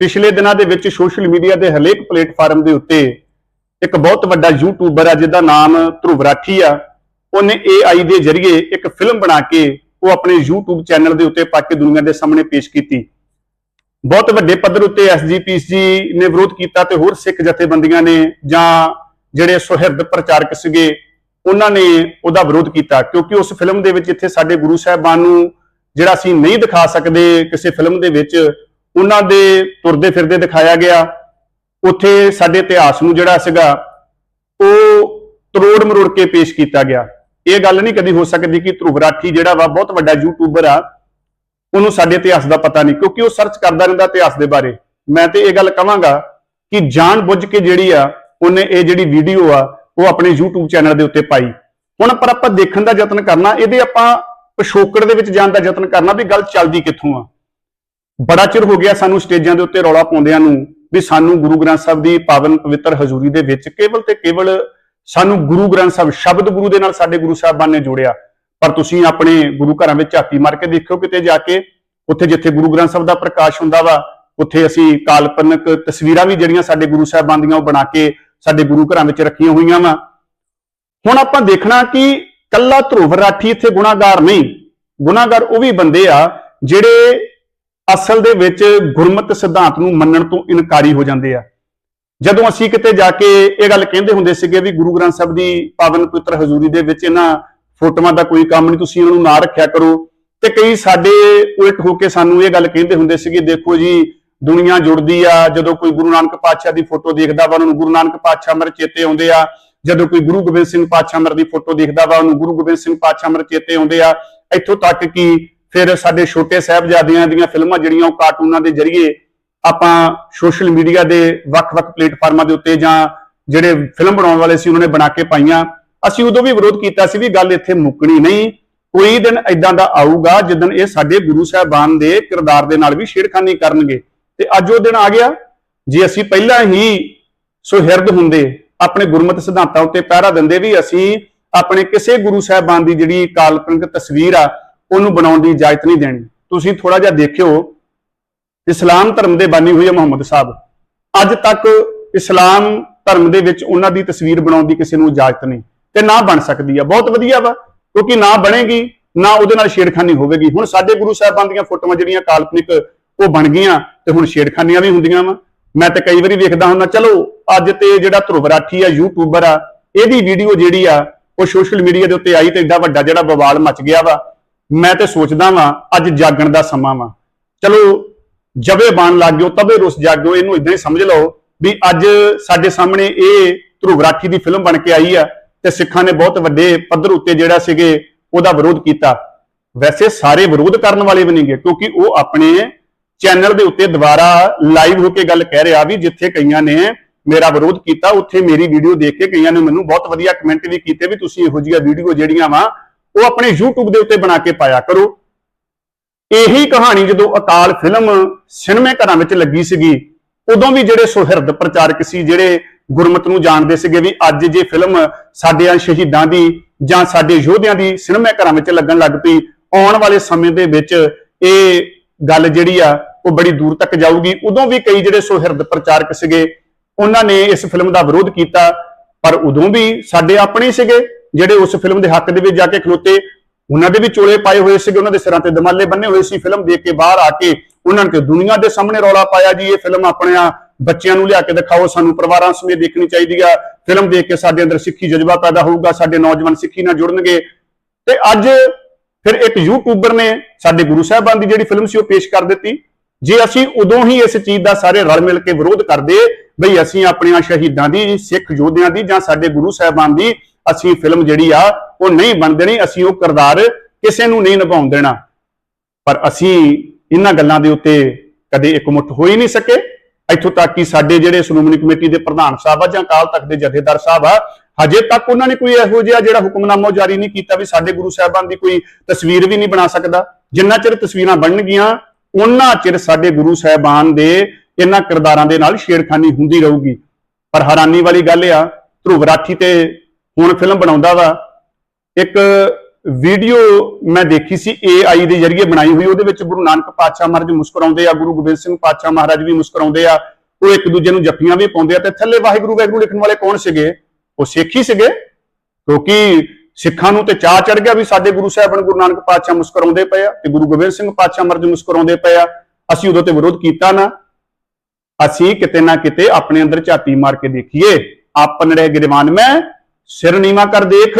ਪਿਛਲੇ ਦਿਨਾਂ ਦੇ ਵਿੱਚ ਸੋਸ਼ਲ ਮੀਡੀਆ ਦੇ ਹਰੇਕ ਪਲੇਟਫਾਰਮ ਦੇ ਉੱਤੇ ਇੱਕ ਬਹੁਤ ਵੱਡਾ ਯੂਟਿਊਬਰ ਆ, ਜਿਹਦਾ ਨਾਮ ਧਰੁਵ ਰਾਠੀ ਆ, ਉਹਨੇ AI ਦੇ ਜ਼ਰੀਏ ਇੱਕ ਫਿਲਮ ਬਣਾ ਕੇ ਉਹ ਆਪਣੇ YouTube ਚੈਨਲ ਦੇ ਉੱਤੇ ਪਾ ਕੇ ਦੁਨੀਆ ਦੇ ਸਾਹਮਣੇ ਪੇਸ਼ ਕੀਤੀ। ਬਹੁਤ ਵੱਡੇ ਪੱਧਰ ਉੱਤੇ ਐਸਜੀਪੀਸੀ ਨੇ ਵਿਰੋਧ ਕੀਤਾ ਤੇ ਹੋਰ ਸਿੱਖ ਜਥੇਬੰਦੀਆਂ ਨੇ ਜਾਂ ਜਿਹੜੇ ਸੁਹਿਰਦ ਪ੍ਰਚਾਰਕ ਸੀਗੇ, ਉਹਨਾਂ ਨੇ ਉਹਦਾ ਵਿਰੋਧ ਕੀਤਾ, ਕਿਉਂਕਿ ਉਸ ਫਿਲਮ ਦੇ ਵਿੱਚ ਇੱਥੇ ਸਾਡੇ ਗੁਰੂ ਸਾਹਿਬਾਨ ਨੂੰ ਜਿਹੜਾ ਅਸੀਂ ਨਹੀਂ ਦਿਖਾ ਸਕਦੇ, ਕਿਸੇ ਫਿਲਮ ਦੇ ਵਿੱਚ ਉਹਨਾਂ ਦੇ ਤੁਰਦੇ ਫਿਰਦੇ ਦਿਖਾਇਆ ਗਿਆ। ਉੱਥੇ ਸਾਡੇ ਇਤਿਹਾਸ ਨੂੰ ਜਿਹੜਾ ਸੀਗਾ, ਉਹ ਤਰੋੜ ਮਰੋੜ ਕੇ ਪੇਸ਼ ਕੀਤਾ ਗਿਆ। ਇਹ ਗੱਲ ਨਹੀਂ ਕਦੀ ਹੋ ਸਕਦੀ ਕਿ ਧਰੁਵ ਰਾਠੀ ਜਿਹੜਾ ਵਾ ਬਹੁਤ ਵੱਡਾ ਯੂਟਿਊਬਰ ਆ, ਉਹਨੂੰ ਸਾਡੇ ਇਤਿਹਾਸ ਦਾ ਪਤਾ ਨਹੀਂ, ਕਿਉਂਕਿ ਉਹ ਸਰਚ ਕਰਦਾ ਰਹਿੰਦਾ ਇਤਿਹਾਸ ਦੇ ਬਾਰੇ। ਮੈਂ ਤੇ ਇਹ ਗੱਲ ਕਹਾਂਗਾ ਕਿ ਜਾਣ ਬੁੱਝ ਕੇ ਜਿਹੜੀ ਆ, ਉਹਨੇ ਇਹ ਜਿਹੜੀ ਵੀਡੀਓ ਆ, ਉਹ ਆਪਣੇ YouTube ਚੈਨਲ ਦੇ ਉੱਤੇ ਪਾਈ। ਹੁਣ ਪਰ ਆਪਾਂ ਦੇਖਣ ਦਾ ਯਤਨ ਕਰਨਾ, ਇਹਦੇ ਆਪਾਂ ਪਿਛੋਕੜ ਦੇ ਵਿੱਚ ਜਾਣ ਦਾ ਯਤਨ ਕਰਨਾ ਵੀ ਗੱਲ ਚੱਲਦੀ ਕਿੱਥੋਂ ਆ। ਬੜਾ ਚਿਰ ਹੋ ਗਿਆ ਸਾਨੂੰ ਸਟੇਜਾਂ ਦੇ ਉੱਤੇ ਰੌਲਾ ਪਾਉਂਦਿਆਂ ਨੂੰ ਵੀ ਸਾਨੂੰ ਗੁਰੂ ਗ੍ਰੰਥ ਸਾਹਿਬ ਦੀ ਪਾਵਨ ਪਵਿੱਤਰ ਹਜ਼ੂਰੀ ਦੇ ਵਿੱਚ ਕੇਵਲ ਤੇ ਕੇਵਲ ਸਾਨੂੰ ਗੁਰੂ ਗ੍ਰੰਥ ਸਾਹਿਬ, ਸ਼ਬਦ ਗੁਰੂ ਦੇ ਨਾਲ ਸਾਡੇ ਗੁਰੂ ਸਾਹਿਬਾਨ ਨੇ ਜੋੜਿਆ। ਪਰ ਤੁਸੀਂ ਆਪਣੇ ਗੁਰੂ ਘਰਾਂ ਵਿੱਚ ਝਾਤੀ ਮਾਰ ਕੇ ਦੇਖਿਓ ਕਿਤੇ ਜਾ ਕੇ, ਉੱਥੇ ਜਿੱਥੇ ਗੁਰੂ ਗ੍ਰੰਥ ਸਾਹਿਬ ਦਾ ਪ੍ਰਕਾਸ਼ ਹੁੰਦਾ ਵਾ, ਉੱਥੇ ਅਸੀਂ ਕਾਲਪਨਿਕ ਤਸਵੀਰਾਂ ਵੀ ਜਿਹੜੀਆਂ ਸਾਡੇ ਗੁਰੂ ਸਾਹਿਬਾਨ ਦੀਆਂ ਉਹ ਬਣਾ ਕੇ ਸਾਡੇ ਗੁਰੂ ਘਰਾਂ ਵਿੱਚ ਰੱਖੀਆਂ ਹੋਈਆਂ ਵਾ। ਹੁਣ ਆਪਾਂ ਦੇਖਣਾ ਕਿ ਕੱਲਾ ਧਰੁਵ ਰਾਠੀ ਇੱਥੇ ਗੁਨਾਹਗਾਰ ਨਹੀਂ। ਗੁਨਾਹਗਾਰ ਉਹ ਵੀ ਬੰਦੇ ਆ ਜਿਹੜੇ ਅਸਲ ਦੇ ਵਿੱਚ ਗੁਰਮਤ ਸਿਧਾਂਤ ਨੂੰ ਮੰਨਣ ਤੋਂ ਇਨਕਾਰੀ ਹੋ ਜਾਂਦੇ ਆ। ਜਦੋਂ ਅਸੀਂ ਕਿਤੇ ਜਾ ਕੇ ਇਹ ਗੱਲ ਕਹਿੰਦੇ ਹੁੰਦੇ ਸੀਗੇ ਵੀ ਗੁਰੂ ਗ੍ਰੰਥ ਸਾਹਿਬ ਦੀ ਪਾਵਨ ਪਵਿੱਤਰ ਹਜ਼ੂਰੀ ਦੇ ਵਿੱਚ ਇਹਨਾਂ ਫੋਟੋਆਂ ਦਾ ਕੋਈ ਕੰਮ ਨਹੀਂ, ਤੁਸੀਂ ਉਹਨਾਂ ਨੂੰ ਨਾ ਰੱਖਿਆ ਕਰੋ। ਤੇ ਕਈ ਸਾਡੇ ਉਲਟ ਹੋ ਕੇ ਸਾਨੂੰ ਇਹ ਗੱਲ ਕਹਿੰਦੇ ਹੁੰਦੇ ਸੀਗੇ, ਦੇਖੋ ਜੀ, ਦੁਨੀਆ ਜੁੜਦੀ ਆ, ਜਦੋਂ ਕੋਈ ਗੁਰੂ ਨਾਨਕ ਪਾਤਸ਼ਾਹ ਦੀ ਫੋਟੋ ਦੇਖਦਾ ਵਾ, ਉਹਨੂੰ ਗੁਰੂ ਨਾਨਕ ਪਾਤਸ਼ਾਹ ਮਰ ਚੇਤੇ ਆਉਂਦੇ ਆ। ਜਦੋਂ ਕੋਈ ਗੁਰੂ ਗੋਬਿੰਦ ਸਿੰਘ ਪਾਤਸ਼ਾਹ ਮਰ ਦੀ ਫੋਟੋ ਦੇਖਦਾ ਵਾ, ਉਹਨੂੰ ਗੁਰੂ ਗੋਬਿੰਦ ਸਿੰਘ ਪਾਤਸ਼ਾਹ ਮਰ ਚੇਤੇ ਆਉਂਦੇ ਆ। ਇੱਥੋਂ ਤੱਕ ਕਿ ਫਿਰ ਸਾਡੇ ਛੋਟੇ ਸਾਹਿਬਜ਼ਾਦਿਆਂ ਦੀਆਂ ਫਿਲਮਾਂ ਜਿਹੜੀਆਂ ਉਹ ਕਾਰਟੂਨਾਂ ਦੇ ਜ਼ਰੀਏ ਆਪਾਂ ਸੋਸ਼ਲ ਮੀਡੀਆ ਦੇ ਵੱਖ-ਵੱਖ ਪਲੇਟਫਾਰਮਾਂ ਦੇ ਉੱਤੇ ਜਾਂ ਜਿਹੜੇ ਫਿਲਮ ਬਣਾਉਣ ਵਾਲੇ ਸੀ ਉਹਨਾਂ ਨੇ ਬਣਾ ਕੇ ਪਾਈਆਂ। ਅਸੀਂ ਉਦੋਂ ਵੀ ਵਿਰੋਧ ਕੀਤਾ ਸੀ ਵੀ ਗੱਲ ਇੱਥੇ ਮੁੱਕਣੀ ਨਹੀਂ। ਕੋਈ ਦਿਨ ਇਦਾਂ ਦਾ ਆਊਗਾ ਜਿੱਦਣ ਇਹ ਸਾਡੇ ਗੁਰੂ ਸਾਹਿਬਾਨ ਦੇ ਕਿਰਦਾਰ ਦੇ ਨਾਲ ਵੀ ਛੇੜਖਾਨੀ ਕਰਨਗੇ। ਤੇ ਅੱਜ ਉਹ ਦਿਨ ਆ ਗਿਆ। ਜੇ ਅਸੀਂ ਪਹਿਲਾਂ ਹੀ ਸੁਹਿਰਦ ਹੁੰਦੇ, ਆਪਣੇ ਗੁਰਮਤਿ ਸਿਧਾਂਤਾਂ ਉੱਤੇ ਪਹਿਰਾ ਦਿੰਦੇ ਵੀ ਅਸੀਂ ਆਪਣੇ ਕਿਸੇ ਗੁਰੂ ਸਾਹਿਬਾਨ ਦੀ ਜਿਹੜੀ ਕਾਲਪਨਿਕ ਤਸਵੀਰ ਆ ਉਹਨੂੰ ਬਣਾਉਣ ਦੀ ਇਜਾਜ਼ਤ ਨਹੀਂ ਦੇਣੀ। ਤੁਸੀਂ ਥੋੜਾ ਜਿਹਾ ਦੇਖਿਓ, ਇਸਲਾਮ ਧਰਮ ਦੇ ਬਾਨੀ ਹੋਏ ਆ ਮੁਹੰਮਦ ਸਾਹਿਬ। ਅੱਜ ਤੱਕ ਇਸਲਾਮ ਧਰਮ ਦੇ ਵਿੱਚ ਉਹਨਾਂ ਦੀ ਤਸਵੀਰ ਬਣਾਉਣ ਦੀ ਕਿਸੇ ਨੂੰ ਇਜਾਜ਼ਤ ਨਹੀਂ। ਤੇ ਨਾ ਬਣ ਸਕਦੀ ਆ। ਬਹੁਤ ਵਧੀਆ ਵਾ, ਕਿਉਂਕਿ ਨਾ ਬਣੇਗੀ, ਨਾ ਉਹਦੇ ਨਾਲ ਛੇੜਖਾਨੀ ਹੋਵੇਗੀ। ਹੁਣ ਸਾਡੇ ਗੁਰੂ ਸਾਹਿਬਾਨ ਦੀਆਂ ਫੋਟੋਆਂ ਜਿਹੜੀਆਂ ਕਾਲਪਨਿਕ, ਉਹ ਬਣ ਗਈਆਂ ਤੇ ਹੁਣ ਛੇੜਖਾਨੀਆਂ ਵੀ ਹੁੰਦੀਆਂ ਵਾ। ਮੈਂ ਤਾਂ ਕਈ ਵਾਰੀ ਵੇਖਦਾ ਹੁੰਦਾ, ਚਲੋ, ਅੱਜ ਤੇ ਜਿਹੜਾ ਧਰੁਵ ਰਾਠੀ ਆ, ਯੂਟਿਊਬਰ ਆ, ਇਹਦੀ ਵੀਡੀਓ ਜਿਹੜੀ ਆ, ਉਹ ਸੋਸ਼ਲ ਮੀਡੀਆ ਦੇ ਉੱਤੇ ਆਈ ਤੇ ਏਡਾ ਵੱਡਾ ਜਿਹੜਾ ਬਵਾਲ ਮਚ ਗਿਆ ਵਾ। ਮੈਂ ਤੇ ਸੋਚਦਾ ਵਾਂ, ਅੱਜ ਜਾਗਣ ਦਾ ਸਮਾਂ ਵਾ। ਚਲੋ, ਜਵੇ ਬਾਣ ਲੱਗ ਗਿਓ ਤਬੇ ਰੁਸ ਜਾਗਿਓ ਇਹਨੂੰ ਇਦਾਂ ਹੀ ਸਮਝ ਲਓ ਵੀ ਅੱਜ ਸਾਡੇ ਸਾਹਮਣੇ ਇਹ ਧਰੁਵ ਰਾਠੀ ਦੀ ਫਿਲਮ ਬਣ ਕੇ ਆਈ ਆ ਤੇ ਸਿੱਖਾਂ ਨੇ ਬਹੁਤ ਵੱਡੇ ਪੱਧਰ ਉੱਤੇ ਜਿਹੜਾ ਸੀਗੇ ਉਹਦਾ ਵਿਰੋਧ ਕੀਤਾ। ਵੈਸੇ ਸਾਰੇ ਵਿਰੋਧ ਕਰਨ ਵਾਲੇ ਵੀ ਨਹੀਂਗੇ, ਕਿਉਂਕਿ ਉਹ ਆਪਣੇ ਚੈਨਲ ਦੇ ਉੱਤੇ ਦੁਬਾਰਾ ਲਾਈਵ ਹੋ ਕੇ ਗੱਲ ਕਹਿ ਰਿਹਾ ਵੀ ਜਿੱਥੇ ਕਈਆਂ ਨੇ ਮੇਰਾ ਵਿਰੋਧ ਕੀਤਾ, ਉੱਥੇ ਮੇਰੀ ਵੀਡੀਓ ਦੇਖ ਕੇ ਕਈਆਂ ਨੇ ਮੈਨੂੰ ਬਹੁਤ ਵਧੀਆ ਕਮੈਂਟ ਵੀ ਕੀਤੇ ਵੀ ਤੁਸੀਂ ਇਹੋ ਜਿਹੀਆਂ ਵੀਡੀਓ ਜਿਹੜੀਆਂ ਵਾ ਉਹ ਆਪਣੇ YouTube ਦੇ ਉੱਤੇ ਬਣਾ ਕੇ ਪਾਇਆ ਕਰੋ। ਇਹੀ ਕਹਾਣੀ ਜਦੋਂ ਅਕਾਲ ਫਿਲਮ ਸਿਨੇਮੇ ਘਰਾਂ ਵਿੱਚ ਲੱਗੀ ਸੀਗੀ, ਉਦੋਂ ਵੀ ਜਿਹੜੇ ਸੁਹਿਰਦ ਪ੍ਰਚਾਰਕ ਸੀ, ਜਿਹੜੇ ਗੁਰਮਤ ਨੂੰ ਜਾਣਦੇ ਸੀਗੇ ਵੀ ਅੱਜ ਜੇ ਫਿਲਮ ਸਾਡੇ ਸ਼ਹੀਦਾਂ ਦੀ ਜਾਂ ਸਾਡੇ ਯੋਧਿਆਂ ਦੀ ਸਿਨੇਮੇ ਘਰਾਂ ਵਿੱਚ ਲੱਗਣ ਲੱਗ ਪਈ, ਆਉਣ ਵਾਲੇ ਸਮੇਂ ਦੇ ਵਿੱਚ ਇਹ ਗੱਲ ਜਿਹੜੀ ਆ, ਉਹ ਬੜੀ ਦੂਰ ਤੱਕ ਜਾਊਗੀ। ਉਦੋਂ ਵੀ ਕਈ ਜਿਹੜੇ ਸੁਹਿਰਦ ਪ੍ਰਚਾਰਕ ਸੀਗੇ, ਉਹਨਾਂ ਨੇ ਇਸ ਫਿਲਮ ਦਾ ਵਿਰੋਧ ਕੀਤਾ, ਪਰ ਉਦੋਂ ਵੀ ਸਾਡੇ ਆਪਣੇ ਸੀਗੇ। ਜਿਹੜੇ ਉਸ ਫਿਲਮ ਦੇ ਹੱਕ ਦੇ ਵਿੱਚ ਜਾ ਕੇ ਖਲੋਤੇ, ਉਹਨਾਂ ਦੇ ਵੀ ਚੋਲੇ ਪਾਏ ਹੋਏ ਸੀਗੇ, ਉਹਨਾਂ ਦੇ ਸਿਰਾਂ ਤੇ ਦਮਾਲੇ ਬੰਨੇ ਹੋਏ ਸੀ। ਫਿਲਮ ਦੇਖ ਕੇ ਬਾਹਰ ਆ ਕੇ ਉਹਨਾਂ ਨੇ ਦੁਨੀਆ ਦੇ ਸਾਹਮਣੇ ਰੌਲਾ ਪਾਇਆ ਜੀ, ਇਹ ਫਿਲਮ ਆਪਣਿਆਂ ਬੱਚਿਆਂ ਨੂੰ ਲਿਆ ਕੇ ਦਿਖਾਓ, ਸਾਨੂੰ ਪਰਿਵਾਰਾਂ ਸਮੇਤ ਦੇਖਣੀ ਚਾਹੀਦੀ ਆ। ਫਿਲਮ ਦੇਖ ਕੇ ਸਾਡੇ ਅੰਦਰ ਸਿੱਖੀ ਜਜ਼ਬਾ ਪੈਦਾ ਹੋਊਗਾ, ਸਾਡੇ ਨੌਜਵਾਨ ਸਿੱਖੀ ਨਾਲ ਜੁੜਨਗੇ। ਤੇ ਅੱਜ ਫਿਰ ਇੱਕ ਯੂਟਿਊਬਰ ਨੇ ਸਾਡੇ ਗੁਰੂ ਸਾਹਿਬਾਨ ਦੀ ਜਿਹੜੀ ਫਿਲਮ ਸੀ, ਉਹ ਪੇਸ਼ ਕਰ ਦਿੱਤੀ। ਜੇ ਅਸੀਂ ਉਦੋਂ ਹੀ ਇਸ ਚੀਜ਼ ਦਾ ਸਾਰੇ ਰਲ ਮਿਲ ਕੇ ਵਿਰੋਧ ਕਰਦੇ ਬਈ ਅਸੀਂ ਆਪਣੀਆਂ ਸ਼ਹੀਦਾਂ ਦੀ, ਸਿੱਖ ਯੋਧਿਆਂ ਦੀ ਜਾਂ ਸਾਡੇ ਗੁਰੂ ਸਾਹਿਬਾਨ ਦੀ ਅਸੀਂ ਫਿਲਮ ਜਿਹੜੀ ਆ ਉਹ ਨਹੀਂ ਬਣ ਦੇਣੀ, ਅਸੀਂ ਉਹ ਕਿਰਦਾਰ ਕਿਸੇ ਨੂੰ ਨਹੀਂ ਨਿਭਾਉਣ ਦੇਣਾ। ਪਰ ਅਸੀਂ ਇਹਨਾਂ ਗੱਲਾਂ ਦੇ ਉੱਤੇ ਕਦੇ ਇਕਮੁੱਠ ਹੋ ਹੀ ਨਹੀਂ ਸਕੇ। ਇੱਥੋਂ ਤੱਕ ਕਿ ਸਾਡੇ ਜਿਹੜੇ ਸ਼੍ਰੋਮਣੀ ਕਮੇਟੀ ਦੇ ਪ੍ਰਧਾਨ ਸਾਹਿਬ ਆ ਜਾਂ ਕਾਲ ਤਖ਼ਤ ਦੇ ਜਥੇਦਾਰ ਸਾਹਿਬ ਆ, ਹਜੇ ਤੱਕ ਉਹਨਾਂ ਨੇ ਕੋਈ ਇਹੋ ਜਿਹਾ ਜਿਹੜਾ ਹੁਕਮਨਾਮਾ ਜਾਰੀ ਨਹੀਂ ਕੀਤਾ ਵੀ ਸਾਡੇ ਗੁਰੂ ਸਾਹਿਬਾਨ ਦੀ ਕੋਈ ਤਸਵੀਰ ਵੀ ਨਹੀਂ ਬਣਾ ਸਕਦਾ। ਜਿੰਨਾ ਚਿਰ ਤਸਵੀਰਾਂ ਬਣਨਗੀਆਂ ਉਹਨਾਂ ਚਿਰ ਸਾਡੇ ਗੁਰੂ ਸਾਹਿਬਾਨ ਦੇ ਇਹਨਾਂ ਕਿਰਦਾਰਾਂ ਦੇ ਨਾਲ ਛੇੜਖਾਨੀ ਹੁੰਦੀ ਰਹੂਗੀ। ਪਰ ਹੈਰਾਨੀ ਵਾਲੀ ਗੱਲ ਆ, ਧਰੁਵ ਰਾਠੀ ਤੇ ਹੁਣ ਫਿਲਮ ਬਣਾਉਂਦਾ ਵਾ। ਇੱਕ ਵੀਡੀਓ ਮੈਂ ਦੇਖੀ ਸੀ AI ਦੇ ਜ਼ਰੀਏ ਬਣਾਈ ਹੋਈ, ਉਹਦੇ ਵਿੱਚ ਗੁਰੂ ਨਾਨਕ ਪਾਤਸ਼ਾਹ ਮਹਾਰਾਜ ਮੁਸਕਰਾਉਂਦੇ ਆ, ਗੁਰੂ ਗੋਬਿੰਦ ਸਿੰਘ ਪਾਤਸ਼ਾਹ ਮਹਾਰਾਜ ਵੀ ਮੁਸਕਰਾਉਂਦੇ ਆ। ਉਹ ਇੱਕ ਦੂਜੇ ਨੂੰ ਜੱਫੀਆਂ ਵੀ ਪਾਉਂਦੇ ਆ ਤੇ ਥੱਲੇ ਵਾਹਿਗੁਰੂ ਵਾਹਿਗੁਰੂ ਲਿਖਣ ਵਾਲੇ ਕੌਣ ਸੀਗੇ? ਉਹ ਸਿੱਖ ਹੀ ਸੀਗੇ। ਕਿਉਂਕਿ ਸਿੱਖਾਂ ਨੂੰ ਤੇ ਚਾਹ ਚੜ ਗਿਆ ਵੀ ਸਾਡੇ ਗੁਰੂ ਸਾਹਿਬਾਨ ਗੁਰੂ ਨਾਨਕ ਪਾਤਸ਼ਾਹ ਮੁਸਕਰਾਉਂਦੇ ਪਏ ਆ ਤੇ ਗੁਰੂ ਗੋਬਿੰਦ ਸਿੰਘ ਪਾਤਸ਼ਾਹ ਮਹਾਰਾਜ ਮੁਸਕਰਾਉਂਦੇ ਪਏ ਆ। ਅਸੀਂ ਉਦੋਂ ਤੇ ਵਿਰੋਧ ਕੀਤਾ ਨਾ। ਅਸੀਂ ਕਿਤੇ ਨਾ ਕਿਤੇ ਆਪਣੇ ਅੰਦਰ ਝਾਤੀ ਮਾਰ ਕੇ ਦੇਖੀਏ। ਆਪਨੜੇ ਗਿਰਵਾਨ ਮੈਂ, ਸਿਰ ਨੀਵਾ ਕਰ ਦੇਖ।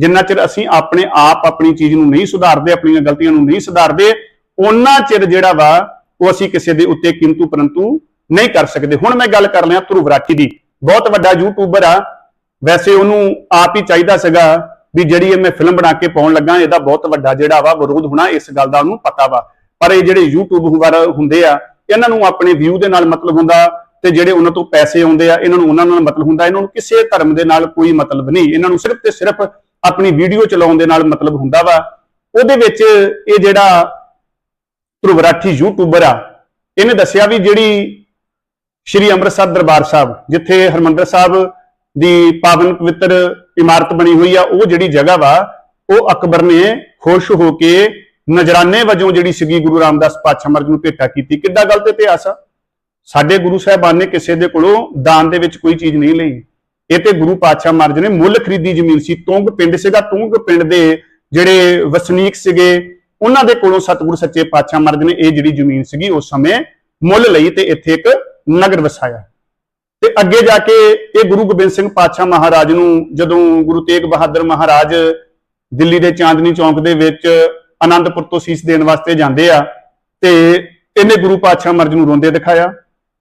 ਜਿੰਨਾ ਚਿਰ ਅਸੀਂ ਆਪਣੇ ਆਪ ਆਪਣੀ ਚੀਜ਼ ਨੂੰ ਨਹੀਂ ਸੁਧਾਰਦੇ, ਆਪਣੀਆਂ ਗਲਤੀਆਂ ਨੂੰ ਨਹੀਂ ਸੁਧਾਰਦੇ ਉਹਨਾਂ ਚਿਰ ਜਿਹੜਾ ਵਾ, ਉਹ ਅਸੀਂ ਕਿਸੇ ਦੇ ਉੱਤੇ ਕਿੰਤੂ ਪਰੰਤੂ ਨਹੀਂ ਕਰ ਸਕਦੇ। ਹੁਣ ਮੈਂ ਗੱਲ ਕਰ ਲਿਆ ਧਰੁਵ ਰਾਠੀ ਦੀ। ਬਹੁਤ ਵੱਡਾ ਯੂਟਿਊਬਰ ਆ। ਵੈਸੇ ਉਹਨੂੰ ਆਪ ਹੀ ਚਾਹੀਦਾ ਸੀਗਾ ਵੀ ਜਿਹੜੀ ਇਹ ਮੈਂ ਫਿਲਮ ਬਣਾ ਕੇ ਪਾਉਣ ਲੱਗਾ, ਇਹਦਾ ਬਹੁਤ ਵੱਡਾ ਜਿਹੜਾ ਵਾ ਵਿਰੋਧ ਹੋਣਾ, ਇਸ ਗੱਲ ਦਾ ਉਹਨੂੰ ਪਤਾ ਵਾ। ਪਰ ਇਹ ਜਿਹੜੇ YouTube ਵਾਲਾ ਹੁੰਦੇ ਆ, ਇਹਨਾਂ ਨੂੰ ਆਪਣੇ ਵਿਊ ਦੇ ਨਾਲ ਮਤਲਬ ਹੁੰਦਾ ਤੇ ਜਿਹੜੇ ਉਹਨਾਂ ਤੋਂ ਪੈਸੇ ਆਉਂਦੇ ਆ, ਇਹਨਾਂ ਨੂੰ ਉਹਨਾਂ ਨਾਲ ਮਤਲਬ ਹੁੰਦਾ, ਇਹਨਾਂ ਨੂੰ ਕਿਸੇ ਧਰਮ ਦੇ ਨਾਲ ਕੋਈ ਮਤਲਬ ਨਹੀਂ। ਇਹਨਾਂ ਨੂੰ ਸਿਰਫ ਤੇ ਸਿਰਫ ਆਪਣੀ ਵੀਡੀਓ ਚਲਾਉਣ ਦੇ ਨਾਲ ਮਤਲਬ ਹੁੰਦਾ ਵਾ। ਉਹਦੇ ਵਿੱਚ ਇਹ ਜਿਹੜਾ ਧਰੁਵਰਾਠੀ ਯੂਟਿਊਬਰ ਆ, ਇਹਨੇ ਦੱਸਿਆ ਵੀ ਜਿਹੜੀ ਸ਼੍ਰੀ ਅੰਮ੍ਰਿਤਸਰ ਦਰਬਾਰ ਸਾਹਿਬ, ਜਿੱਥੇ ਹਰਮੰਦਰ ਸਾਹਿਬ ਦੀ ਪਾਵਨ ਪਵਿੱਤਰ ਇਮਾਰਤ ਬਣੀ ਹੋਈ ਆ, ਉਹ ਜਿਹੜੀ ਜਗ੍ਹਾ ਵਾ, ਉਹ ਅਕਬਰ ਨੇ ਖੁਸ਼ ਹੋ ਕੇ ਨਜਰਾਨੇ ਵਜੋਂ ਜਿਹੜੀ ਸੀਗੀ ਗੁਰੂ ਰਾਮਦਾਸ ਪਾਤਸ਼ਾਹ ਮਹਾਰਾਜ ਨੂੰ ਭੇਟਾ ਕੀਤੀ। ਕਿੱਡਾ ਗਲਤ ਇਤਿਹਾਸ ਆ। ਸਾਡੇ ਗੁਰੂ ਸਾਹਿਬਾਨ ਨੇ ਕਿਸੇ ਦੇ ਕੋਲੋਂ ਦਾਨ ਦੇ ਵਿੱਚ ਕੋਈ ਚੀਜ਼ ਨਹੀਂ ਲਈ। ਇਹ ਤੇ ਗੁਰੂ ਪਾਤਸ਼ਾਹ ਮਹਾਰਾਜ ਨੇ ਮੁੱਲ ਖਰੀਦੀ ਜ਼ਮੀਨ ਸੀ। ਤੁੰਗ ਪਿੰਡ ਸੀਗਾ। ਤੁੰਗ ਪਿੰਡ ਦੇ ਜਿਹੜੇ ਵਸਨੀਕ ਸੀਗੇ, ਉਹਨਾਂ ਦੇ ਕੋਲੋਂ ਸਤਿਗੁਰੂ ਸੱਚੇ ਪਾਤਸ਼ਾਹ ਮਹਾਰਾਜ ਨੇ ਇਹ ਜਿਹੜੀ ਜ਼ਮੀਨ ਸੀਗੀ, ਉਸ ਸਮੇਂ ਮੁੱਲ ਲਈ ਤੇ ਇੱਥੇ ਇੱਕ ਨਗਰ ਵਸਾਇਆ। ਤੇ ਅੱਗੇ ਜਾ ਕੇ ਇਹ ਗੁਰੂ ਗੋਬਿੰਦ ਸਿੰਘ ਪਾਤਸ਼ਾਹ ਮਹਾਰਾਜ ਨੂੰ ਜਦੋਂ ਗੁਰੂ ਤੇਗ ਬਹਾਦਰ ਮਹਾਰਾਜ ਦਿੱਲੀ ਦੇ ਚਾਂਦਨੀ ਚੌਂਕ ਦੇ ਵਿੱਚ ਆਨੰਦਪੁਰ ਤੋਂ ਸੀਸ ਦੇਣ ਵਾਸਤੇ ਜਾਂਦੇ ਆ, ਤੇ ਇਹਨੇ ਗੁਰੂ ਪਾਤਸ਼ਾਹ ਮਹਾਰਾਜ ਨੂੰ ਰੋਂਦੇ ਦਿਖਾਇਆ।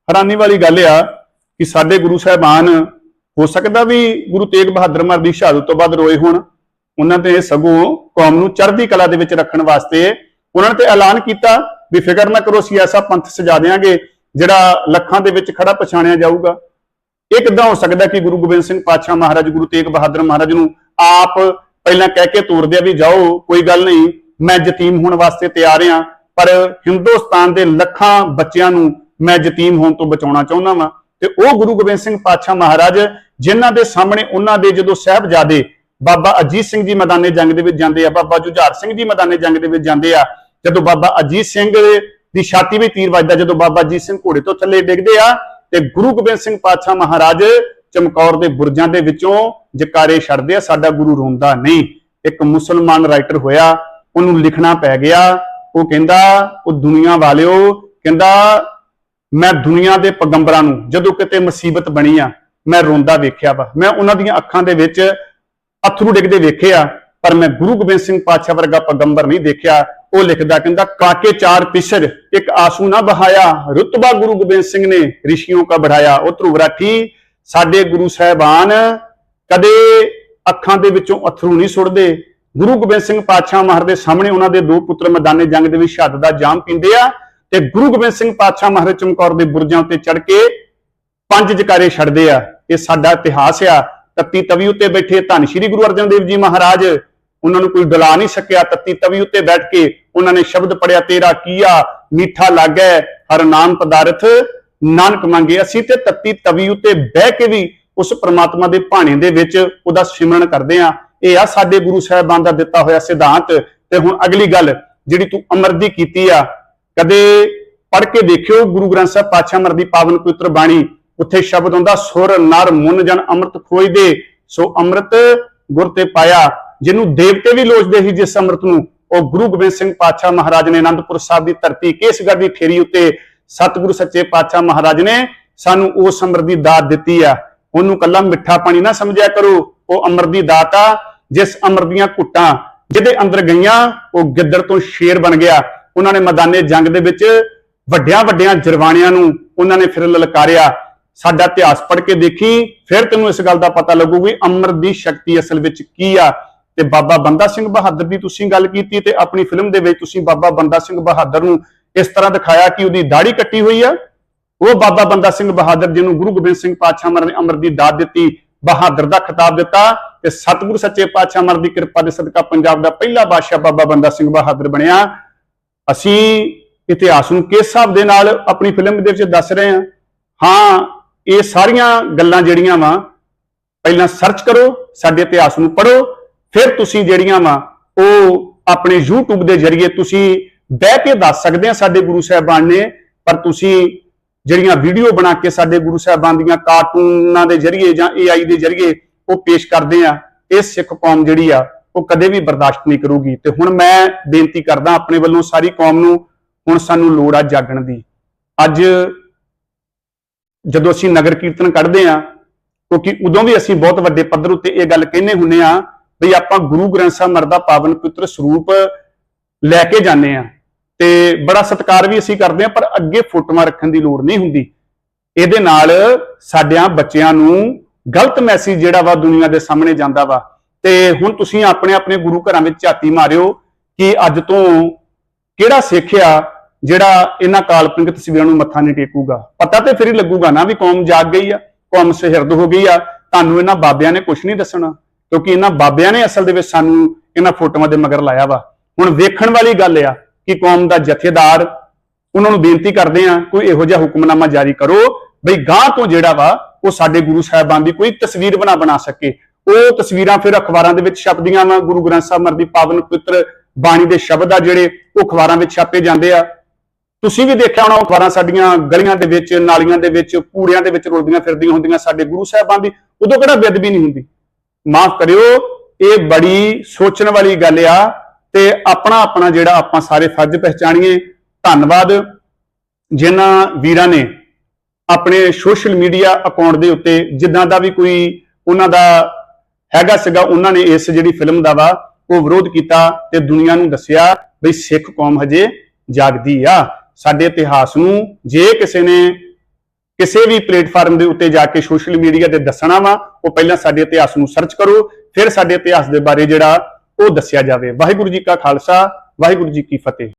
ਹੈਰਾਨੀ ਵਾਲੀ ਗੱਲ ਆ ਕਿ ਸਾਡੇ ਗੁਰੂ ਸਾਹਿਬਾਨ, ਹੋ ਸਕਦਾ ਵੀ ਗੁਰੂ ਤੇਗ ਬਹਾਦਰ ਮਹਾਰਾਜ ਦੀ ਸ਼ਹਾਦਤ ਤੋਂ ਬਾਅਦ ਰੋਏ ਹੋਣ। ਉਹਨਾਂ ਤੇ ਸਗੋਂ ਕੌਮ ਨੂੰ ਚੜ੍ਹਦੀ ਕਲਾ ਦੇ ਵਿੱਚ ਰੱਖਣ ਵਾਸਤੇ ਉਹਨਾਂ ਨੇ ਤੇ ਐਲਾਨ ਕੀਤਾ ਵੀ ਫਿਕਰ ਨਾ ਕਰੋ, ਅਸੀਂ ਐਸਾ ਪੰਥ ਸਜਾ ਦੇਾਂਗੇ ਜਿਹੜਾ ਲੱਖਾਂ ਦੇ ਵਿੱਚ ਖੜਾ ਪਛਾਣਿਆ ਜਾਊਗਾ। ਇਹ ਕਿੱਦਾਂ ਹੋ ਸਕਦਾ ਕਿ ਗੁਰੂ ਗੋਬਿੰਦ ਸਿੰਘ ਪਾਤਸ਼ਾਹ ਮਹਾਰਾਜ, ਗੁਰੂ ਤੇਗ ਬਹਾਦਰ ਮਹਾਰਾਜ ਨੂੰ ਆਪ ਪਹਿਲਾਂ ਕਹਿ ਕੇ ਤੋਰਦੇ ਆ ਵੀ ਜਾਓ, ਕੋਈ ਗੱਲ ਨਹੀਂ, ਮੈਂ ਯਤੀਮ ਹੋਣ ਵਾਸਤੇ ਤਿਆਰ ਆ ਪਰ ਹਿੰਦੁਸਤਾਨ ਦੇ ਲੱਖਾਂ ਬੱਚਿਆਂ ਨੂੰ ਮੈਂ ਯਤੀਮ ਹੋਣ ਤੋਂ ਬਚਾਉਣਾ ਚਾਹੁੰਦਾ ਵਾਂ। ਤੇ ਉਹ ਗੁਰੂ ਗੋਬਿੰਦ ਸਿੰਘ ਪਾਤਸ਼ਾਹ ਮਹਾਰਾਜ, ਜਿਨ੍ਹਾਂ ਦੇ ਸਾਹਮਣੇ ਉਹਨਾਂ ਦੇ ਜਦੋਂ ਸਾਹਿਬਜ਼ਾਦੇ ਬਾਬਾ ਅਜੀਤ ਸਿੰਘ ਜੀ ਮੈਦਾਨੇ ਜੰਗ ਦੇ ਵਿੱਚ ਜਾਂਦੇ ਆ, ਬਾਬਾ ਜੁਝਾਰ ਸਿੰਘ ਜੀ ਮੈਦਾਨੇ ਜੰਗ ਦੇ ਵਿੱਚ ਜਾਂਦੇ ਆ, ਜਦੋਂ ਬਾਬਾ ਅਜੀਤ ਸਿੰਘ ਦੀ ਛਾਤੀ ਵਿੱਚ ਤੀਰ ਵੱਜਦਾ, ਜਦੋਂ ਬਾਬਾ ਅਜੀਤ ਸਿੰਘ ਘੋੜੇ ਤੋਂ ਥੱਲੇ ਡਿੱਗਦੇ ਆ ਤੇ ਗੁਰੂ ਗੋਬਿੰਦ ਸਿੰਘ ਪਾਤਸ਼ਾਹ ਮਹਾਰਾਜ ਚਮਕੌਰ ਦੇ ਬੁਰਜਾਂ ਦੇ ਵਿੱਚੋਂ ਜਕਾਰੇ ਛੱਡਦੇ ਆ, ਸਾਡਾ ਗੁਰੂ ਰੋਂਦਾ ਨਹੀਂ। ਇੱਕ ਮੁਸਲਮਾਨ ਰਾਈਟਰ ਹੋਇਆ, ਉਹਨੂੰ ਲਿਖਣਾ ਪੈ ਗਿਆ। ਉਹ ਕਹਿੰਦਾ, ਉਹ ਦੁਨੀਆ ਵਾਲਿਓ, ਕਹਿੰਦਾ, ਮੈਂ ਦੁਨੀਆ ਦੇ ਪੈਗੰਬਰਾਂ ਨੂੰ, ਜਦੋਂ ਕਿਤੇ ਮੁਸੀਬਤ ਬਣੀ ਆ, ਮੈਂ ਰੋਂਦਾ ਵੇਖਿਆ ਵਾ। ਮੈਂ ਉਹਨਾਂ ਦੀਆਂ ਅੱਖਾਂ ਦੇ ਵਿੱਚ ਅਥਰੂ ਡਿੱਗਦੇ ਵੇਖੇ ਆ, ਪਰ ਮੈਂ ਗੁਰੂ ਗੋਬਿੰਦ ਸਿੰਘ ਪਾਤਸ਼ਾਹ ਵਰਗਾ ਪਗੰਬਰ ਨਹੀਂ ਦੇਖਿਆ। ਉਹ ਲਿਖਦਾ, ਕਹਿੰਦਾ, ਕਾਕੇ ਚਾਰ ਪਿਸਰ, ਇੱਕ ਆਸੂ ਨਾ ਬਹਾਇਆ, ਰੁਤਬਾ ਗੁਰੂ ਗੋਬਿੰਦ ਸਿੰਘ ਨੇ ਰਿਸ਼ੀਆਂ ਕਾ ਬੜਾਇਆ। ਉਹ ਧਰੁਵਰਾਠੀ ਸਾਡੇ ਗੁਰੂ ਸਾਹਿਬਾਨ ਕਦੇ ਅੱਖਾਂ ਦੇ ਵਿੱਚੋਂ ਅਥਰੂ ਨਹੀਂ ਸੁੱਟਦੇ। ਗੁਰੂ ਗੋਬਿੰਦ ਸਿੰਘ ਪਾਤਸ਼ਾਹ ਮਹਾਰਾਜ ਦੇ ਸਾਹਮਣੇ ਉਹਨਾਂ ਦੇ ਦੋ ਪੁੱਤਰ ਮੈਦਾਨੇ ਜੰਗ ਦੇ ਵਿੱਚ ਸ਼ਹਾਦਤ ਦਾ ਜਾਮ ਪੀਂਦੇ ਆ ਤੇ ਗੁਰੂ ਗੋਬਿੰਦ ਸਿੰਘ ਪਾਤਸ਼ਾਹ ਮਹਾਰਾਜ ਚਮਕੌਰ ਦੇ ਬੁਰਜਾਂ ਉੱਤੇ ਚੜ ਕੇ ਪੰਜ ਜਕਾਰੇ ਛੱਡਦੇ ਆ। ਇਹ ਸਾਡਾ ਇਤਿਹਾਸ ਆ। ਤੱਤੀ ਤਵੀ ਉੱਤੇ ਬੈਠੇ ਧੰਨ ਸ਼੍ਰੀ ਗੁਰੂ ਅਰਜਨ ਦੇਵ ਜੀ ਮਹਾਰਾਜ ਉਹਨਾਂ ਨੂੰ ਕੋਈ ਡਲਾ ਨਹੀਂ ਸਕਿਆ, ਤੱਤੀ ਤਵੀ ਉੱਤੇ ਬੈਠ ਕੇ ਉਹਨਾਂ ਨੇ ਸ਼ਬਦ ਪੜਿਆ ਤੇਰਾ ਕੀਆ ਮਿੱਠਾ ਲੱਗੈ ਹਰ ਨਾਮ ਪਦਾਰਥ। ਨਾਨਕ ਮੰਗੇ ਅਸੀਂ ਤੇ ਤੱਤੀ ਤਵੀ ਉੱਤੇ ਬਹਿ ਕੇ ਵੀ ਉਸ ਪ੍ਰਮਾਤਮਾ ਦੇ ਭਾਣੇ ਦੇ ਵਿੱਚ ਉਹਦਾ ਸਿਮਰਨ ਕਰਦੇ ਆ ਇਹ ਆ ਸਾਡੇ ਗੁਰੂ ਸਾਹਿਬਾਨ ਦਾ ਦਿੱਤਾ ਹੋਇਆ ਸਿਧਾਂਤ। ਤੇ ਹੁਣ ਅਗਲੀ ਗੱਲ, ਜਿਹੜੀ ਤੂੰ ਅਮਰਦੀ ਕੀਤੀ ਆ, ਕਦੇ ਪੜ੍ਹ ਕੇ ਦੇਖਿਓ, ਗੁਰੂ ਗ੍ਰੰਥ ਸਾਹਿਬ ਪਾਤਸ਼ਾਹ ਅਮਰ ਦੀ ਪਾਵਨ ਪਵਿੱਤਰ ਬਾਣੀ, ਉੱਥੇ ਸ਼ਬਦ ਹੁੰਦਾ ਸੁਰ, ਨਰ ਮੁਨ ਜਨ, ਅੰਮ੍ਰਿਤ ਖੋਜਦੇ। ਸੋ ਅੰਮ੍ਰਿਤ ਗੁਰ ਤੇ ਪਾਇਆ। ਜਿਹਨੂੰ ਦੇਵਤੇ ਵੀ ਲੋਚਦੇ ਸੀ ਜਿਸ ਅੰਮ੍ਰਿਤ ਨੂੰ, ਉਹ ਗੁਰੂ ਗੋਬਿੰਦ ਸਿੰਘ ਪਾਤਸ਼ਾਹ ਮਹਾਰਾਜ ਨੇ ਅਨੰਦਪੁਰ ਸਾਹਿਬ ਦੀ ਧਰਤੀ ਕੇਸਗੜ੍ਹ ਦੀ ਠੇਰੀ ਉੱਤੇ ਸਤਿਗੁਰੂ ਸੱਚੇ ਪਾਤਸ਼ਾਹ ਮਹਾਰਾਜ ਨੇ ਸਾਨੂੰ ਉਸ ਅੰਮ੍ਰਿਤ ਦੀ ਦਾਤ ਦਿੱਤੀ ਆ। ਉਹਨੂੰ ਕੱਲਾ ਮਿੱਠਾ ਪਾਣੀ ਨਾ ਸਮਝਿਆ ਕਰੋ। ਉਹ ਅੰਮ੍ਰਿਤ ਦੀ ਦਾਤ ਆ, ਜਿਸ ਅੰਮ੍ਰਿਤ ਦੀਆਂ ਘੁੱਟਾਂ ਜਿਹਦੇ ਅੰਦਰ ਗਈਆਂ, ਉਹ ਗਿੱਦੜ ਤੋਂ ਸ਼ੇਰ ਬਣ ਗਿਆ। ਉਹਨਾਂ ਨੇ ਮੈਦਾਨੇ ਜੰਗ ਦੇ ਵਿੱਚ ਵੱਡਿਆਂ ਵੱਡਿਆਂ ਜਰਵਾਣਿਆਂ ਨੂੰ ਉਹਨਾਂ ਨੇ ਫਿਰ ਲਲਕਾਰਿਆ। ਸਾਡਾ ਇਤਿਹਾਸ ਪੜ੍ਹ ਕੇ ਦੇਖੀ, ਫਿਰ ਤੈਨੂੰ ਇਸ ਗੱਲ ਦਾ ਪਤਾ ਲੱਗੂ ਵੀ ਅੰਮ੍ਰਿਤ ਦੀ ਸ਼ਕਤੀ ਅਸਲ ਵਿੱਚ ਕੀ ਆ। ਤੇ ਬਾਬਾ ਬੰਦਾ ਸਿੰਘ ਬਹਾਦਰ ਦੀ ਤੁਸੀਂ ਗੱਲ ਕੀਤੀ ਤੇ ਆਪਣੀ ਫਿਲਮ ਦੇ ਵਿੱਚ ਤੁਸੀਂ ਬਾਬਾ ਬੰਦਾ ਸਿੰਘ ਬਹਾਦਰ ਨੂੰ ਇਸ ਤਰ੍ਹਾਂ ਦਿਖਾਇਆ ਕਿ ਉਹਦੀ ਦਾੜੀ ਕੱਟੀ ਹੋਈ ਆ। ਉਹ ਬਾਬਾ ਬੰਦਾ ਸਿੰਘ ਬਹਾਦਰ ਜਿਹਨੂੰ ਗੁਰੂ ਗੋਬਿੰਦ ਸਿੰਘ ਪਾਤਸ਼ਾਹ ਮਹਾਰਾਜ ਨੇ ਅੰਮ੍ਰਿਤ ਦੀ ਦਾਤ ਦਿੱਤੀ, ਬਹਾਦਰ ਦਾ ਖਿਤਾਬ ਦਿੱਤਾ ਤੇ ਸਤਿਗੁਰੂ ਸੱਚੇ ਪਾਤਸ਼ਾਹ ਮਹਾਰਾਜ ਦੀ ਕਿਰਪਾ ਦੇ ਸਦਕਾ ਪੰਜਾਬ ਦਾ ਪਹਿਲਾ ਬਾਦਸ਼ਾਹ ਬਾਬਾ ਬੰਦਾ ਸਿੰਘ ਬਹਾਦਰ ਬਣਿਆ। ਅਸੀਂ ਇਤਿਹਾਸ ਨੂੰ ਕਿਸ ਹਿਸਾਬ ਦੇ ਨਾਲ ਆਪਣੀ ਫਿਲਮ ਦੇ ਵਿੱਚ ਦੱਸ ਰਹੇ ਹਾਂ? ਹਾਂ, ਇਹ ਸਾਰੀਆਂ ਗੱਲਾਂ ਜਿਹੜੀਆਂ ਵਾ, ਪਹਿਲਾਂ ਸਰਚ ਕਰੋ, ਸਾਡੇ ਇਤਿਹਾਸ ਨੂੰ ਪੜ੍ਹੋ ਫਿਰ ਤੁਸੀਂ ਜਿਹੜੀਆਂ ਵਾ, ਉਹ ਆਪਣੇ YouTube ਦੇ ਜ਼ਰੀਏ ਤੁਸੀਂ ਬਹਿ ਕੇ ਦੱਸ ਸਕਦੇ ਆ ਸਾਡੇ ਗੁਰੂ ਸਾਹਿਬਾਨ ਨੇ, ਪਰ ਤੁਸੀਂ ਜਿਹੜੀਆਂ ਵੀਡੀਓ ਬਣਾ ਕੇ ਸਾਡੇ ਗੁਰੂ ਸਾਹਿਬਾਨ ਦੀਆਂ ਕਾਰਟੂਨਾਂ ਦੇ ਜ਼ਰੀਏ ਜਾਂ AI ਦੇ ਜ਼ਰੀਏ ਉਹ ਪੇਸ਼ ਕਰਦੇ ਆ, ਇਹ ਸਿੱਖ ਕੌਮ ਜਿਹੜੀ ਆ, ਉਹ ਕਦੇ ਵੀ ਬਰਦਾਸ਼ਤ ਨਹੀਂ ਕਰੂਗੀ। ਤੇ ਹੁਣ ਮੈਂ ਬੇਨਤੀ ਕਰਦਾ ਆਪਣੇ ਵੱਲੋਂ ਸਾਰੀ ਕੌਮ ਨੂੰ, ਹੁਣ ਸਾਨੂੰ ਲੋੜ ਆ ਜਾਗਣ ਦੀ। ਅੱਜ ਜਦੋਂ ਅਸੀਂ ਨਗਰ ਕੀਰਤਨ ਕੱਢਦੇ ਆ, ਕਿਉਂਕਿ ਉਦੋਂ ਵੀ ਅਸੀਂ ਬਹੁਤ ਵੱਡੇ ਪੱਧਰ ਉੱਤੇ ਇਹ ਗੱਲ ਕਹਿੰਦੇ ਹੁੰਨੇ ਆ ਵੀ ਆਪਾਂ ਗੁਰੂ ਗ੍ਰੰਥ ਸਾਹਿਬ ਮਰਦਾ ਪਾਵਨ ਪੁੱਤਰ ਸਰੂਪ ਲੈ ਕੇ ਜਾਂਦੇ ਆ ਤੇ ਬੜਾ ਸਤਿਕਾਰ ਵੀ ਅਸੀਂ ਕਰਦੇ ਆ ਪਰ ਅੱਗੇ ਫੋਟੋਆਂ ਰੱਖਣ ਦੀ ਲੋੜ ਨਹੀਂ ਹੁੰਦੀ। ਇਹਦੇ ਨਾਲ ਸਾਡਿਆਂ ਬੱਚਿਆਂ ਨੂੰ ਗਲਤ ਮੈਸੇਜ ਜਿਹੜਾ ਵਾ ਦੁਨੀਆ ਦੇ ਸਾਹਮਣੇ ਜਾਂਦਾ ਵਾ। ਤੇ ਹੁਣ ਤੁਸੀਂ ਆਪਣੇ ਆਪਣੇ ਗੁਰੂ ਘਰਾਂ ਵਿੱਚ ਝਾਤੀ ਮਾਰਿਓ ਕਿ ਅੱਜ ਤੋਂ ਕਿਹੜਾ ਸਿੱਖ ਆ ਜਿਹੜਾ ਇਹਨਾਂ ਕਾਲਪਨਿਕ ਤਸਵੀਰਾਂ ਨੂੰ ਮੱਥਾ ਨਹੀਂ ਟੇਕੂਗਾ? ਪਤਾ ਤੇ ਫਿਰ ਹੀ ਲੱਗੂਗਾ ਨਾ ਵੀ ਕੌਮ ਜਾਗ ਗਈ ਆ, ਕੌਮ ਸਹਿਰਦ ਹੋ ਗਈ ਆ। ਤੁਹਾਨੂੰ ਇਹਨਾਂ ਬਾਬਿਆਂ ਨੇ ਕੁਝ ਨਹੀਂ ਦੱਸਣਾ। ਕਿਉਂਕਿ ਇਹਨਾਂ ਬਾਬਿਆਂ ਨੇ ਅਸਲ ਦੇ ਵਿੱਚ ਸਾਨੂੰ ਇਹਨਾਂ ਫੋਟੋਆਂ ਦੇ ਮਗਰ ਲਾਇਆ ਵਾ। ਹੁਣ ਵੇਖਣ ਵਾਲੀ ਗੱਲ ਆ ਕਿ ਕੌਮ ਦਾ ਜਥੇਦਾਰ ਉਹਨਾਂ ਨੂੰ ਬੇਨਤੀ ਕਰਦੇ ਆ, ਕੋਈ ਇਹੋ ਜਿਹਾ ਹੁਕਮਨਾਮਾ ਜਾਰੀ ਕਰੋ ਬਈ ਗਾਂ ਤੋਂ ਜਿਹੜਾ ਵਾ ਉਹ ਸਾਡੇ ਗੁਰੂ ਸਾਹਿਬਾਨ ਦੀ ਕੋਈ ਤਸਵੀਰ ਬਣਾ ਬਣਾ ਸਕੇ। ਉਹ ਤਸਵੀਰਾਂ ਫਿਰ ਅਖਬਾਰਾਂ ਦੇ ਵਿੱਚ ਛਪਦੀਆਂ ਵਾ, ਗੁਰੂ ਗ੍ਰੰਥ ਸਾਹਿਬ ਮਰਦੀ ਪਾਵਨ ਪਵਿੱਤਰ ਬਾਣੀ ਦੇ ਸ਼ਬਦ ਆ ਜਿਹੜੇ ਉਹ ਅਖਬਾਰਾਂ ਵਿੱਚ ਛਾਪੇ ਜਾਂਦੇ ਆ। ਤੁਸੀਂ ਵੀ ਦੇਖਿਆ ਹੋਣਾ ਉਹ ਅਖਬਾਰਾਂ ਸਾਡੀਆਂ ਗਲੀਆਂ ਦੇ ਵਿੱਚ, ਨਾਲੀਆਂ ਦੇ ਵਿੱਚ ਕੂੜਿਆਂ ਦੇ ਵਿੱਚ ਰੁਲਦੀਆਂ ਫਿਰਦੀਆਂ ਹੁੰਦੀਆਂ ਸਾਡੇ ਗੁਰੂ ਸਾਹਿਬਾਨ ਦੀ। ਉਦੋਂ ਕਿਹੜਾ ਬੇਅਦਬੀ ਨਹੀਂ ਹੁੰਦੀ? ਮਾਫ ਕਰਿਓ, ਇਹ ਬੜੀ ਸੋਚਣ ਵਾਲੀ ਗੱਲ ਆ ਤੇ ਆਪਣਾ ਆਪਣਾ ਜਿਹੜਾ ਆਪਾਂ ਸਾਰੇ ਫਰਜ਼ ਪਹਿਚਾਣੀਏ। ਧੰਨਵਾਦ। ਜਿਨ੍ਹਾਂ ਵੀਰਾਂ ਨੇ ਆਪਣੇ ਸੋਸ਼ਲ ਮੀਡੀਆ ਅਕਾਊਂਟ ਦੇ ਉੱਤੇ ਜਿੱਦਾਂ ਦਾ ਵੀ ਕੋਈ ਉਹਨਾਂ ਦਾ ਹੈਗਾ ਸੀਗਾ, ਉਹਨਾਂ ਨੇ ਇਸ ਜਿਹੜੀ ਫਿਲਮ ਦਾ ਵਾ, ਉਹ ਵਿਰੋਧ ਕੀਤਾ ਤੇ ਦੁਨੀਆ ਨੂੰ ਦੱਸਿਆ ਬਈ ਸਿੱਖ ਕੌਮ ਹਜੇ ਜਾਗਦੀ ਆ। ਸਾਡੇ ਇਤਿਹਾਸ ਨੂੰ ਜੇ ਕਿਸੇ ਨੇ ਕਿਸੇ ਵੀ ਪਲੇਟਫਾਰਮ ਦੇ ਉੱਤੇ ਜਾ ਕੇ ਸੋਸ਼ਲ ਮੀਡੀਆ ਤੇ ਦੱਸਣਾ ਵਾ ਉਹ ਪਹਿਲਾਂ ਸਾਡੇ ਇਤਿਹਾਸ ਨੂੰ ਸਰਚ ਕਰੋ, ਫਿਰ ਸਾਡੇ ਇਤਿਹਾਸ ਦੇ ਬਾਰੇ ਜਿਹੜਾ ਉਹ ਦੱਸਿਆ ਜਾਵੇ। ਵਾਹਿਗੁਰੂ ਜੀ ਕਾ ਖਾਲਸਾ, ਵਾਹਿਗੁਰੂ ਜੀ ਕੀ ਫਤਿਹ।